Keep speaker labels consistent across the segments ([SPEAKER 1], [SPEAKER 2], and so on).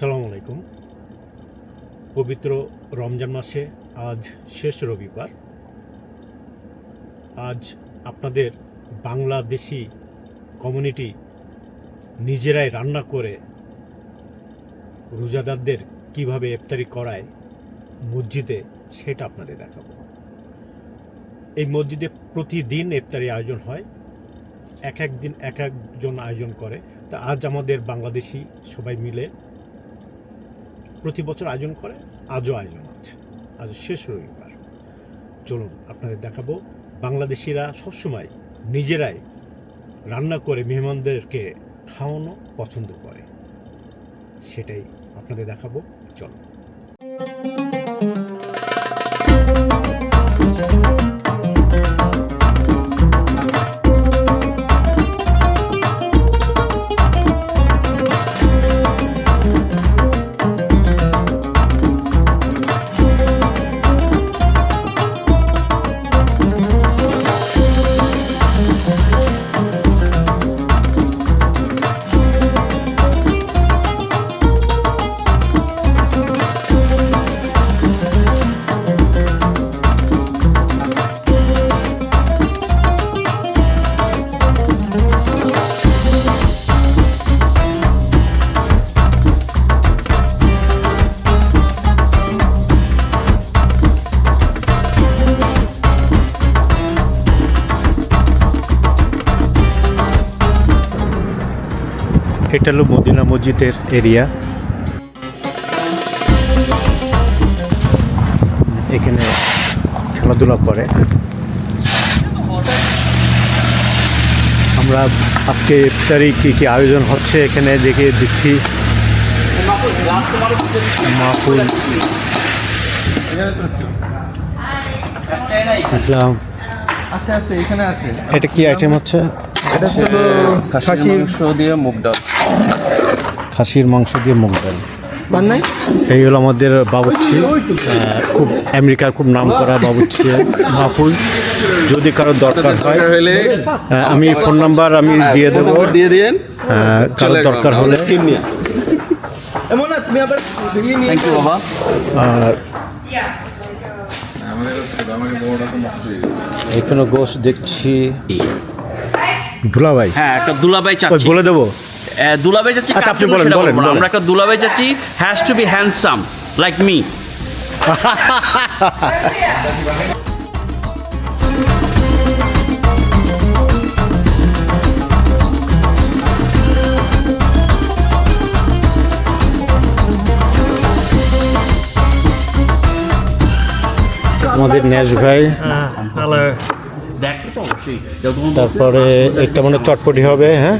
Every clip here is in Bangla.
[SPEAKER 1] আসসালামু আলাইকুম। পবিত্র রমজান মাসে আজ শেষ রবিবার। আজ আপনাদের বাংলাদেশি কমিউনিটি নিজেরাই রান্না করে রোজাদারদের কীভাবে ইফতারি করায় মসজিদে সেটা আপনাদের দেখাবো। এই মসজিদে প্রতিদিন ইফতারি আয়োজন হয়, এক এক দিন এক একজন আয়োজন করে। তা আজ আমাদের বাংলাদেশি সবাই মিলে প্রতি বছর আয়োজন করে, আজও আয়োজন আছে। আজ শেষ রবিবার। চলুন আপনাদের দেখাবো, বাংলাদেশিরা সবসময় নিজেরাই রান্না করে মেহমানদেরকে খাওয়ানো পছন্দ করে। সেটাই আপনাদের দেখাবো। চলুন। এটা হলো মদিনা মসজিদের এরিয়া। এখানে খেলাধুলা করে। আমরা আজকে ইফতারি কী কী আয়োজন হচ্ছে এখানে দেখে দিচ্ছি। মাহফুল। আসলাম।
[SPEAKER 2] আচ্ছা আছে এখানে আছে।
[SPEAKER 1] এটা কি আইটেম হচ্ছে?
[SPEAKER 2] এটা ছিল
[SPEAKER 3] খাসির মাংস দিয়ে মুগ ডাল।
[SPEAKER 1] খাসির মাংস দিয়ে মুগ ডাল। এই হলো আমাদের বাবুচ্ছি খুব আমেরিকার খুব নাম করা বাবুচ্ছি মাহফুজ। যদি কারও দরকার হয় আমি ফোন নাম্বার আমি দিয়ে দেবো।
[SPEAKER 3] দিয়ে দিন
[SPEAKER 1] আহ, কারও দরকার হলে। আর এখানে গোশ দেখছি। দুলাভাই।
[SPEAKER 4] হ্যাঁ একটা দুলাবাই
[SPEAKER 1] ওই
[SPEAKER 4] চাচ্ছি
[SPEAKER 1] বলে দেবো।
[SPEAKER 4] আহ, দুলাবাই চাচ্ছি
[SPEAKER 1] আচ্ছা, আপনি বলেন, বলেন।
[SPEAKER 4] আমরা একটা দুলাবাই চাচ্ছি has to be handsome like me
[SPEAKER 1] আমাদের ন্যাশ ভাই।
[SPEAKER 4] তোমার
[SPEAKER 1] তারপরে একটা মানে চটপটি হবে হ্যাঁ?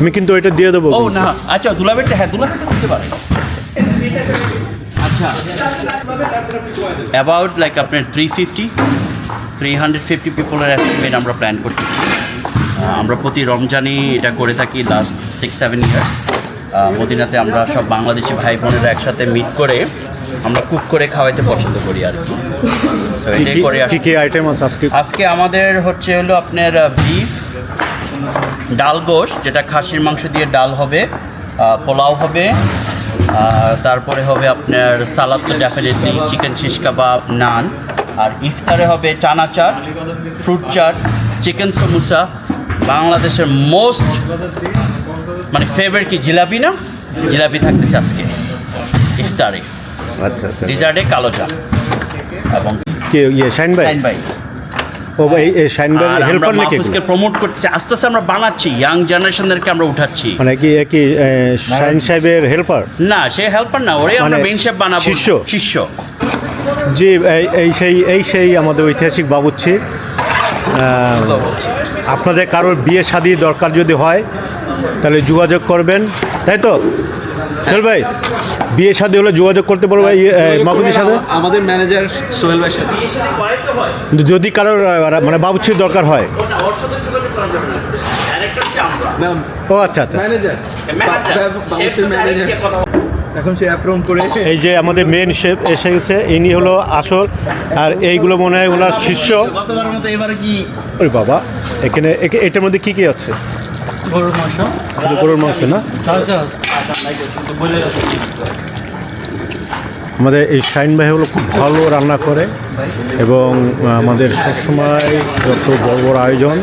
[SPEAKER 1] আমি কিন্তু এটা দিয়ে দেবো।
[SPEAKER 4] ও না আচ্ছা দুলাবাইটা হ্যাঁ দুলাবাইটা দিতে পারে। আচ্ছা অ্যাবাউট লাইক আপনার three fifty three hundred fifty পিপলের estimate আমরা প্ল্যান করতেছি। আহ, আমরা প্রতি রমজানই এটা করে থাকি লাস্ট সিক্স সেভেন ইয়ার্স মদিনাতে আমরা সব বাংলাদেশি ভাই বোনেরা একসাথে মিট করে আমরা কুক করে খাওয়াইতে পছন্দ করি আর কি। তো
[SPEAKER 1] কি
[SPEAKER 4] এটাই
[SPEAKER 1] কি-
[SPEAKER 4] করে
[SPEAKER 1] কি কি আইটেম আছে আজকে?
[SPEAKER 4] আজকে আমাদের হচ্ছে হলো আপনার বিফ ডাল গোশ যেটা খাসির মাংস দিয়ে ডাল হবে পোলাও হবে আর তারপরে হবে আপনার সালাদ তো definitely chicken shish kebab naan আর ইফতারে হবে চানা চাট ফ্রুট চাট চিকেন সমুসা বাংলাদেশের মোস্ট মানে ফেভারিট কি জিলাপি না? জিলাপি থাকতেছে আজকে ইফতারে।
[SPEAKER 1] আচ্ছা আচ্ছা।
[SPEAKER 4] ডিজার্টে কালো চা। এবং
[SPEAKER 1] কে ইয়ে শাইন ভাই?
[SPEAKER 4] শাইন ভাই।
[SPEAKER 1] ও ভাই এই শাইন ভাই হেল্পার নাকি
[SPEAKER 4] মাহফুজকে প্রমোট করতেছি আস্তে আস্তে আমরা বানাচ্ছি ইয়াং জেনারেশনদেরকে আমরা উঠাচ্ছি।
[SPEAKER 1] মানে কি কি শাইন সাহেবের হেল্পার
[SPEAKER 4] না সে হেল্পার না ওরে আমরা
[SPEAKER 1] মানে
[SPEAKER 4] মেইন শেফ বানাবো।
[SPEAKER 1] শিষ্য?
[SPEAKER 4] শিষ্য।
[SPEAKER 1] জি এই- এই সেই এই সেই আমাদের ঐতিহাসিক বাবুচ্ছি আপনাদের কারোর বিয়ে শাদি দরকার যদি হয় তাহলে যোগাযোগ করবেন। তাই তো? ভাই? বিয়ে শাদি হলে যোগাযোগ করতে পারব ভাই মাহবুদের সাথে?
[SPEAKER 3] আমাদের ম্যানেজার সোহেল ভাইয়ের সাথে।
[SPEAKER 1] যদি কারোর মানে বাবুচ্ছির দরকার হয়। ও আচ্ছা আচ্ছা।
[SPEAKER 3] ম্যানেজার। বাবুসের ম্যানেজার। এখন সে অ্যাপ্রন করে
[SPEAKER 1] এই যে আমাদের মেন শেফ এসে গেছে ইনি হলো আসল আর এইগুলো মনে হয় ওনার শিষ্য।
[SPEAKER 4] গতবার মতো এবারে কি?
[SPEAKER 1] ওই বাবা এখানে একে- এটার মধ্যে কি কি আছে?
[SPEAKER 5] গরুর মাংস।
[SPEAKER 1] গরুর মাংস না?
[SPEAKER 5] আচ্ছা
[SPEAKER 1] আমাদের এই শাইন ভাই হলো খুব ভালো রান্না করে এবং আমাদের সবসময় যত বড় বড় আয়োজন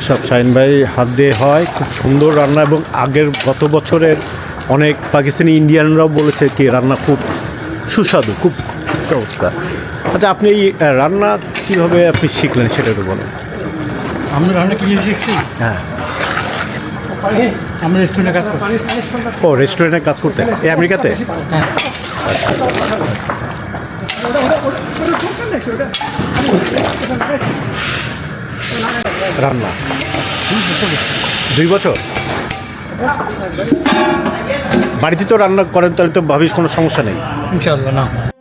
[SPEAKER 1] সব শাইন ভাই হাত দিয়ে হয়। খুব সুন্দর রান্না এবং আগের গত বছরের অনেক পাকিস্তানি ইন্ডিয়ানরাও বলেছে কি রান্না খুব সুস্বাদু খুব চমৎকার। আচ্ছা আপনি এই রান্না কীভাবে আপনি শিখলেন সেটা একটু বলেন।
[SPEAKER 5] আমরা রান্না কি শিখছি?
[SPEAKER 1] হ্যাঁ।
[SPEAKER 5] আমরা রেস্টুরেন্টে কাজ করছি।
[SPEAKER 1] ও রেস্টুরেন্টে কাজ করতে? এই আমেরিকাতে?
[SPEAKER 5] হ্যাঁ।
[SPEAKER 1] রান্না। দুই বছর? বাড়িতে তো রান্না করেন তাহলে তো ভাবিস কোনো সমস্যা নেই।
[SPEAKER 5] ইনশাল্লাহ না।